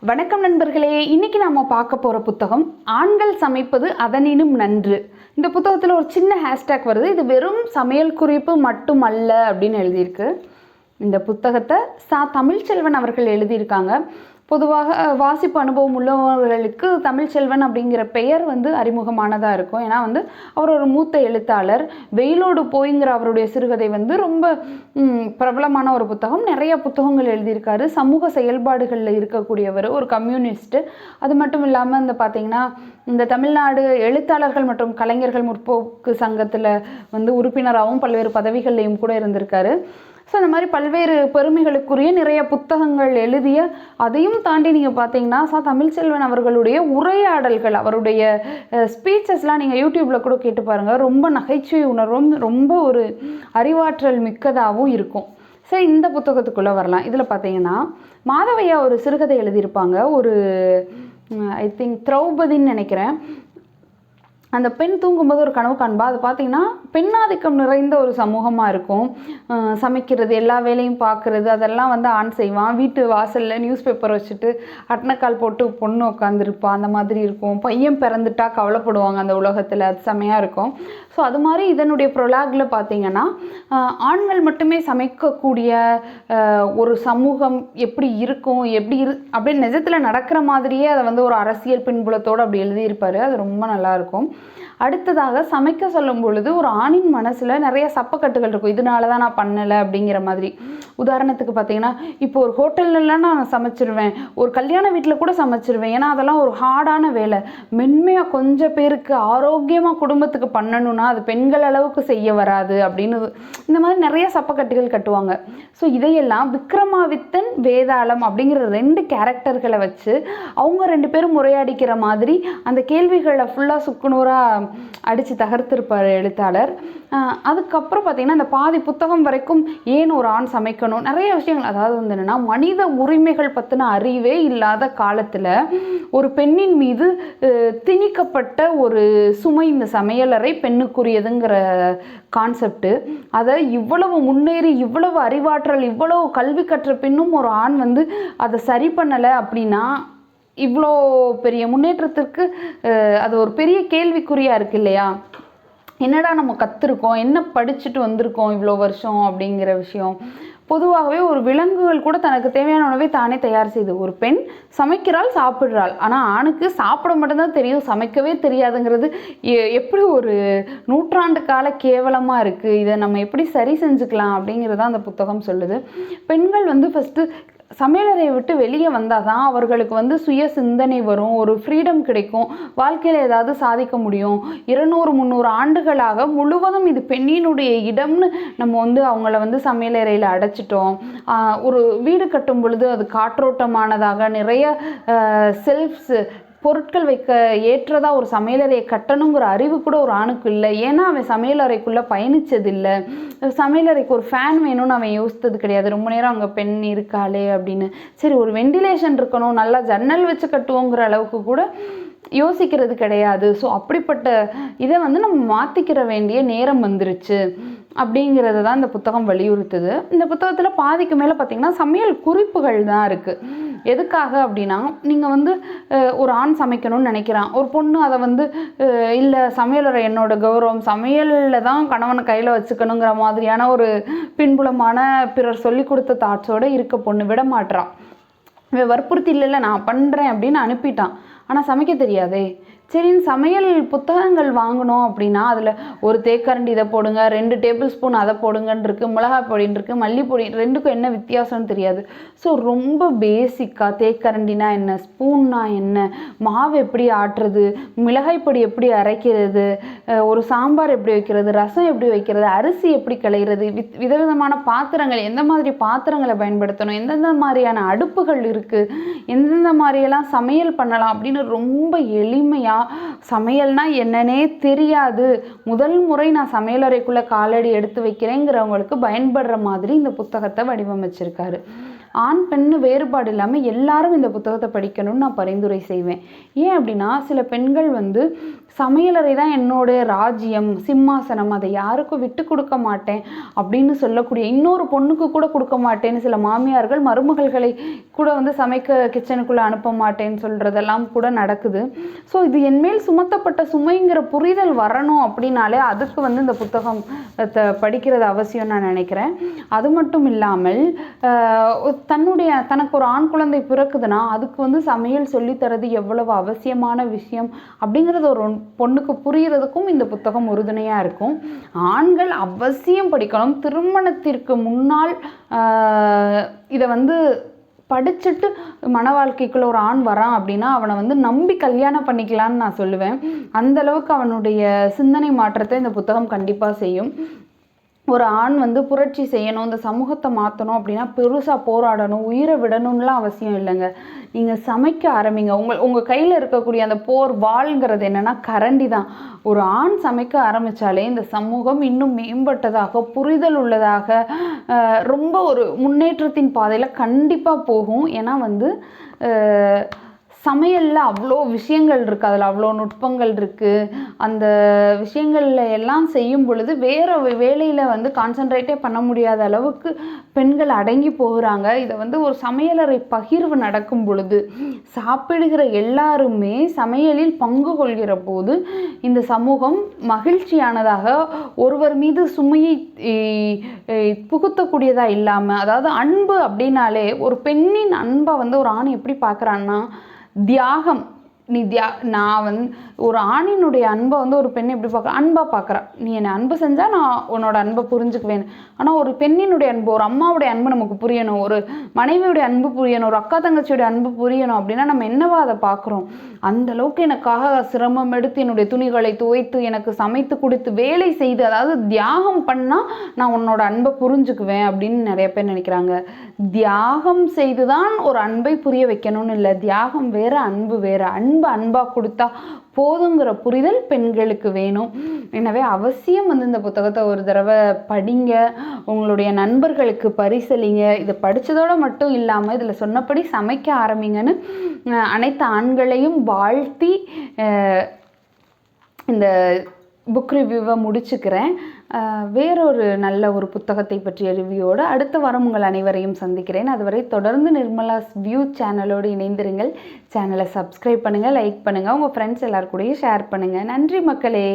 வணக்கம் நண்பர்களே இன்னைக்கு நாம பார்க்க போற புத்தகம் ஆண்கள் சமைப்பது அதனினும் நன்று. இந்த புத்தகத்தில் ஒரு சின்ன ஹேஷ்டேக் வருது. இது வெறும் சமையல் குறிப்பு மட்டுமல்ல அப்படின்னு எழுதியிருக்கு. இந்த புத்தகத்தை சா. தமிழ்ச்செல்வன் அவர்கள் எழுதியிருக்காங்க. பொதுவாக வாசிப்பு அனுபவம் உள்ளவர்களுக்கு தமிழ்ச்செல்வன் அப்படிங்கிற பெயர் வந்து அறிமுகமானதாக இருக்கும். ஏன்னா வந்து அவர் ஒரு மூத்த எழுத்தாளர். வெயிலோடு போய்ங்கிற அவருடைய சிறுகதை வந்து ரொம்ப பிரபலமான ஒரு புத்தகம். நிறைய புத்தகங்கள் எழுதியிருக்காரு. சமூக செயல்பாடுகளில் இருக்கக்கூடியவர் ஒரு கம்யூனிஸ்ட்டு அது மட்டும் இல்லாமல் இந்த பார்த்திங்கன்னா இந்த தமிழ்நாடு எழுத்தாளர்கள் மற்றும் கலைஞர்கள் முற்போக்கு சங்கத்தில் வந்து உறுப்பினராகவும் பல்வேறு பதவிகள்லையும் கூட இருந்திருக்காரு. ஸோ அந்த மாதிரி பல்வேறு பெருமைகளுக்குரிய நிறைய புத்தகங்கள் எழுதிய அதையும் தாண்டி நீங்கள் பார்த்தீங்கன்னா சா தமிழ்ச்செல்வன் அவர்களுடைய உரையாடல்கள் அவருடைய ஸ்பீச்சஸ்லாம் நீங்கள் யூடியூப்பில் கூட கேட்டு பாருங்கள் ரொம்ப நகைச்சுவை உணர்வும் ரொம்ப ஒரு அறிவாற்றல் மிக்கதாகவும் இருக்கும். சரி இந்த புத்தகத்துக்குள்ளே வரலாம். இதில் பார்த்தீங்கன்னா மாதவையா ஒரு சிறுகதை எழுதியிருப்பாங்க. ஒரு ஐ திங்க் திரௌபதின்னு நினைக்கிறேன். அந்த பெண் தூங்கும்போது ஒரு கனவு காண்பா. அது பார்த்தீங்கன்னா பெண்ணாதிக்கம் நிறைந்த ஒரு சமூகமாக இருக்கும். சமைக்கிறது எல்லா வேலையும் பார்க்குறது அதெல்லாம் வந்து ஆண் செய்வான். வீட்டு வாசலில் நியூஸ் பேப்பர் வச்சுட்டு அட்னக்கால் போட்டு பொண்ணு உட்காந்துருப்பா அந்த மாதிரி இருக்கும். பையன் பிறந்துட்டா கவலைப்படுவாங்க அந்த உலகத்தில். அது செமையாக இருக்கும். ஸோ அது மாதிரி இதனுடைய ப்ரொலாகில் பார்த்தீங்கன்னா ஆண்கள் மட்டுமே சமைக்கக்கூடிய ஒரு சமூகம் எப்படி இருக்கும் எப்படி இரு அப்படியே நிஜத்தில் நடக்கிற மாதிரியே அதை வந்து ஒரு அரசியல் பின்புலத்தோடு அப்படி எழுதியிருப்பாரு. அது ரொம்ப நல்லாயிருக்கும் அடுத்ததாக சமைக்க சொல்லும் பொழுது ஒரு ஆணின் மனசில் நிறைய சப்பக்கட்டுகள் இருக்கும். இதனால தான் நான் பண்ணலை அப்படிங்கிற மாதிரி. உதாரணத்துக்கு பார்த்தீங்கன்னா இப்போ ஒரு ஹோட்டல்லலாம் நான் சமைச்சிருவேன். ஒரு கல்யாண வீட்டில் கூட சமைச்சிருவேன். ஏன்னா அதெல்லாம் ஒரு ஹார்டான வேலை. மென்மையாக கொஞ்சம் பேருக்கு ஆரோக்கியமாக குடும்பத்துக்கு பண்ணணும்னா அது பெண்கள் அளவுக்கு செய்ய வராது அப்படின்னு இந்த மாதிரி நிறைய சப்பக்கட்டுகள் கட்டுவாங்க. ஸோ இதையெல்லாம் விக்ரமாவித்தன் வேதாளம் அப்படிங்கிற ரெண்டு கேரக்டர்களை வச்சு அவங்க ரெண்டு பேரும் உரையாடிக்கிற மாதிரி அந்த கேள்விகளை ஃபுல்லாக சுக்குநூறாக அடித்து தகர்த்திருப்பார் எழுத்தாளர். அதுக்கப்புறம் பார்த்தீங்கன்னா இந்த பாதி புத்தகம் வரைக்கும் ஏன் ஒரு ஆண் சமைக்கணும்? நிறைய விஷயங்கள். அதாவது வந்து என்னென்னா மனித உரிமைகள் பற்றின அறிவே இல்லாத காலத்தில் ஒரு பெண்ணின் மீது திணிக்கப்பட்ட ஒரு சுமை இந்த சமையலறை பெண்ணுக்குரியதுங்கிற கான்செப்ட்டு அதை இவ்வளவு முன்னேறி இவ்வளவு அறிவாற்றல் இவ்வளவு கல்வி கற்ற பின்னும் ஒரு ஆண் வந்து அதை சரி பண்ணலை அப்படின்னா இவ்வளோ பெரிய முன்னேற்றத்திற்கு அது ஒரு பெரிய கேள்விக்குறியாக இருக்கு இல்லையா? என்னடா நம்ம கற்றுருக்கோம் என்ன படிச்சுட்டு வந்திருக்கோம் இவ்வளோ வருஷம் அப்படிங்கிற விஷயம். பொதுவாகவே ஒரு விலங்குகள் கூட தனக்கு தேவையான உணவை தானே தயார் செய்து. ஒரு பெண் சமைக்கிறாள் சாப்பிட்றாள். ஆனால் ஆணுக்கு சாப்பிட மட்டும்தான் தெரியும். சமைக்கவே தெரியாதுங்கிறது எ- எப்படி ஒரு நூற்றாண்டு கால கேவலமாக இருக்குது இதை நம்ம எப்படி சரி செஞ்சுக்கலாம் அப்படிங்கிறத அந்த புத்தகம் சொல்லுது. பெண்கள் வந்து ஃபஸ்ட்டு சமையலறையை விட்டு வெளியே வந்தால் தான் அவர்களுக்கு வந்து சுய சிந்தனை வரும் ஒரு ஃப்ரீடம் கிடைக்கும். வாழ்க்கையில் ஏதாவது சாதிக்க முடியும். இருநூறு முந்நூறு ஆண்டுகளாக முழுவதும் இது பெண்ணினுடைய இடம்னு நம்ம வந்து அவங்கள வந்து சமையலறையில் அடைச்சிட்டோம். ஒரு வீடு கட்டும் பொழுது அது காற்றோட்டமானதாக நிறைய செல்ஃப்ஸ் பொருட்கள் வைக்க ஏற்றதாக ஒரு சமையலறையை கட்டணுங்கிற அறிவு கூட ஒரு ஆணுக்கு இல்லை. ஏன்னா அவன் சமையலறைக்குள்ளே பயணிச்சதில்லை. சமையலறைக்கு ஒரு ஃபேன் வேணும்னு அவன் யோசித்தது கிடையாது. ரொம்ப நேரம் அங்கே பெண் இருக்காளே அப்படின்னு. சரி ஒரு வெண்டிலேஷன் இருக்கணும் நல்லா ஜன்னல் வச்சு கட்டுவோங்கிற அளவுக்கு கூட யோசிக்கிறது கிடையாது. ஸோ அப்படிப்பட்ட இதை வந்து நம்ம மாற்றிக்கிற வேண்டிய நேரம் வந்துருச்சு அப்படிங்கிறத தான் இந்த புத்தகம் வலியுறுத்துது. இந்த புத்தகத்தில் பாதிக்கு மேலே பார்த்தீங்கன்னா சமையல் குறிப்புகள் தான் இருக்குது எதுக்காக அப்படின்னா நீங்கள் வந்து ஒரு ஆண் சமைக்கணும்னு நினைக்கிறான். ஒரு பொண்ணு அதை வந்து இல்லை சமையலறை என்னோட கௌரவம் சமையலில் தான் கணவனை கையில் வச்சுக்கணுங்கிற மாதிரியான ஒரு பின்புலமான பிறர் சொல்லி கொடுத்த தாட்ஸோடு இருக்க பொண்ணு விட மாட்டுறான் இவன் வற்புறுத்தி இல்லைல்ல நான் பண்ணுறேன் அப்படின்னு அனுப்பிட்டான். ஆனால் சமைக்க தெரியாதே. சரின்னு சமையல் புத்தகங்கள் வாங்கணும் அப்படின்னா அதில் ஒரு தேக்கரண்டி இதை போடுங்க ரெண்டு டேபிள் ஸ்பூன் அதை போடுங்கன்னு இருக்குது மிளகாய் பொடின்னு இருக்குது மல்லிப்பொடி ரெண்டுக்கும் என்ன வித்தியாசம்னு தெரியாது. ஸோ ரொம்ப பேசிக்காக தேக்கரண்டினா என்ன ஸ்பூன்னா என்ன மாவு எப்படி ஆட்டுறது மிளகாய் பொடி எப்படி அரைக்கிறது ஒரு சாம்பார் எப்படி வைக்கிறது ரசம் எப்படி வைக்கிறது அரிசி எப்படி களையிறது வித் விதவிதமான பாத்திரங்கள் எந்த மாதிரி பாத்திரங்களை பயன்படுத்தணும் எந்தெந்த மாதிரியான அடுப்புகள் இருக்குது எந்தெந்த மாதிரியெல்லாம் சமையல் பண்ணலாம் அப்படின்னு ரொம்ப எளிமையாக சமையல்னா என்னன்னே தெரியாது. முதல் முறை நான் சமையலறைக்குள்ளே காலடி எடுத்து வைக்கிறேங்கிறவங்களுக்கு பயன்படுற மாதிரி இந்த புத்தகத்தை வடிவமைச்சிருக்காரு. ஆண் பெண்ணு வேறுபாடு இல்லாமல் எல்லாரும் இந்த புத்தகத்தை படிக்கணும்னு நான் பரிந்துரை செய்வேன். ஏன் அப்படின்னா சில பெண்கள் வந்து சமையலறை தான் என்னோட ராஜ்யம் சிம்மாசனம் அதை யாருக்கும் விட்டு கொடுக்க மாட்டேன் அப்படின்னு சொல்லக்கூடிய இன்னொரு பொண்ணுக்கு கூட கொடுக்க மாட்டேன்னு சில மாமியார்கள் மருமகள்களை கூட வந்து சமைக்க கிச்சனுக்குள்ளே அனுப்ப மாட்டேன்னு சொல்கிறதெல்லாம் கூட நடக்குது. ஸோ இது என்மேல் சுமத்தப்பட்ட சுமைங்கிற புரிதல் வரணும் அப்படின்னாலே அதுக்கு வந்து இந்த புத்தகம் த- படிக்கிறது அவசியம் நான் நினைக்கிறேன். அது மட்டும் இல்லாமல் தன்னுடைய தனக்கு ஒரு ஆண் குழந்தை பிறக்குதுன்னா அதுக்கு வந்து சமையல் சொல்லித்தரது எவ்வளவு அவசியமான விஷயம் அப்படிங்கிறது ஒரு பொண்ணுக்கு புரிகிறதுக்கும் இந்த புத்தகம் உறுதுணையாக இருக்கும். ஆண்கள் அவசியம் படிக்கணும். திருமணத்திற்கு முன்னால் இதை வந்து படிச்சுட்டு மன வாழ்க்கைக்குள்ள ஒரு ஆண் வரான் அப்படின்னா அவனை வந்து நம்பி கல்யாணம் பண்ணிக்கலான்னு நான் சொல்லுவேன். அந்த அளவுக்கு அவனுடைய சிந்தனை மாற்றத்தை இந்த புத்தகம் கண்டிப்பாக செய்யும். ஒரு ஆண் வந்து புரட்சி செய்யணும் இந்த சமூகத்தை மாற்றணும் அப்படின்னா பெருசாக போராடணும் உயிரை விடணும்லாம் அவசியம் இல்லைங்க. நீங்கள் சமைக்க ஆரம்பிங்க. உங்கள் உங்கள் கையில் இருக்கக்கூடிய அந்த போர் வாள்ங்கிறது என்னென்னா கரண்டி தான். ஒரு ஆண் சமைக்க ஆரம்பித்தாலே இந்த சமூகம் இன்னும் மேம்பட்டதாக புரிதல் உள்ளதாக ரொம்ப ஒரு முன்னேற்றத்தின் பாதையில் கண்டிப்பாக போகும். ஏன்னா வந்து சமையலில் அவ்வளோ விஷயங்கள் இருக்குது அதில் அவ்வளோ நுட்பங்கள் இருக்குது அந்த விஷயங்கள்ல எல்லாம் செய்யும் பொழுது வேறு வேலையில் வந்து கான்சென்ட்ரேட்டே பண்ண முடியாத அளவுக்கு பெண்கள் அடங்கி போகிறாங்க. இதை வந்து ஒரு சமையலறை பகிர்வு நடக்கும் பொழுது சாப்பிடுகிற எல்லாருமே சமையலில் பங்கு கொள்கிற போது இந்த சமூகம் மகிழ்ச்சியானதாக ஒருவர் மீது சுமையை புகுத்தக்கூடியதாக இல்லாமல் அதாவது அன்பு அப்படின்னாலே ஒரு பெண்ணின் அன்பை வந்து ஒரு ஆண் எப்படி பார்க்குறான்னா தியாகம் நீ தியா நான் வந்து ஒரு ஆணினுடைய அன்பை வந்து ஒரு பெண் எப்படி பார்க்குற அன்பாக பார்க்குறா. நீ என்னை அன்பு செஞ்சால் நான் உன்னோட அன்பை புரிஞ்சுக்குவேன். ஆனால் ஒரு பெண்ணினுடைய அன்பு ஒரு அம்மாவுடைய அன்பு நமக்கு புரியணும். ஒரு மனைவியுடைய அன்பு புரியணும். ஒரு அக்கா தங்கச்சியோட அன்பு புரியணும் அப்படின்னா நம்ம என்னவா அதை பார்க்குறோம்? அந்த அளவுக்கு எனக்காக சிரமம் எடுத்து என்னுடைய துணிகளை துவைத்து எனக்கு சமைத்து கொடுத்து வேலை செய்து அதாவது தியாகம் பண்ணால் நான் உன்னோட அன்பை புரிஞ்சுக்குவேன் அப்படின்னு நிறைய பேர் நினைக்கிறாங்க. தியாகம் செய்து தான் ஒரு அன்பை புரிய வைக்கணும்னு இல்லை. தியாகம் வேறு அன்பு வேறு. அன்பு அன்பாக கொடுத்தா போதுங்கிற புரிதல் பெண்களுக்கு வேணும். எனவே அவசியம் வந்து இந்த புத்தகத்தை ஒரு தடவை படிங்க. உங்களுடைய நண்பர்களுக்கு பரிசலிங்க இதை படித்ததோடு மட்டும் இல்லாமல் இதில் சொன்னபடி சமைக்க ஆரம்பிங்கன்னு அனைத்து ஆண்களையும் வாழ்த்தி இந்த புக் ரிவ்யூவை முடிச்சுக்கிறேன். வேறொரு நல்ல ஒரு புத்தகத்தை பற்றிய ரிவ்யூவோடு அடுத்த வாரம் உங்கள் அனைவரையும் சந்திக்கிறேன். அதுவரை தொடர்ந்து நிர்மலாஸ் வியூ சேனலோடு இணைந்திருங்கள். சேனலை சப்ஸ்கிரைப் பண்ணுங்கள் லைக் பண்ணுங்கள் உங்கள் ஃப்ரெண்ட்ஸ் எல்லாருக்கூடையும் ஷேர் பண்ணுங்கள் நன்றி மக்களே.